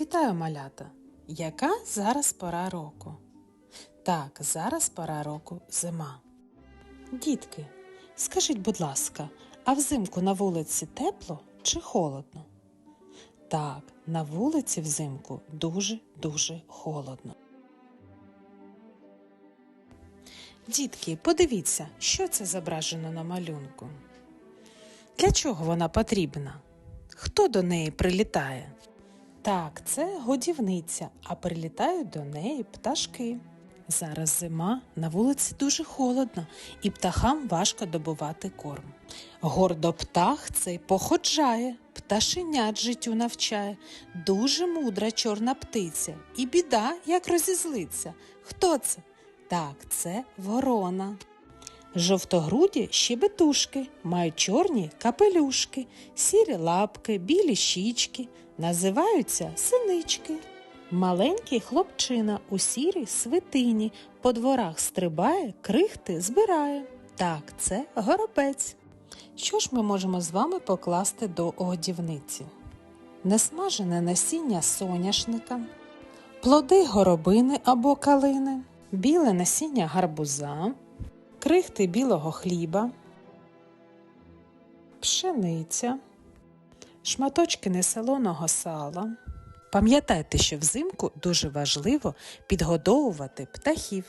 Вітаю, малята! Яка зараз пора року? Так, зараз пора року зима. Дітки, скажіть, будь ласка, а взимку на вулиці тепло чи холодно? Так, на вулиці взимку дуже-дуже холодно. Дітки, подивіться, що це зображено на малюнку. Для чого вона потрібна? Хто до неї прилітає? Так, це годівниця, а прилітають до неї пташки. Зараз зима, на вулиці дуже холодно, і птахам важко добувати корм. Гордо птах цей походжає, пташенят життю навчає. Дуже мудра чорна птиця, і біда, як розізлиться. Хто це? Так, це ворона. Жовтогруді щебетушки, мають чорні капелюшки, сірі лапки, білі щічки, називаються синички. Маленький хлопчина у сірій свитині по дворах стрибає, крихти збирає. Так, це горобець. Що ж ми можемо з вами покласти до годівниці? Несмажене насіння соняшника, плоди горобини або калини, біле насіння гарбуза, крихти білого хліба, пшениця, шматочки несолоного сала. Пам'ятайте, що взимку дуже важливо підгодовувати птахів.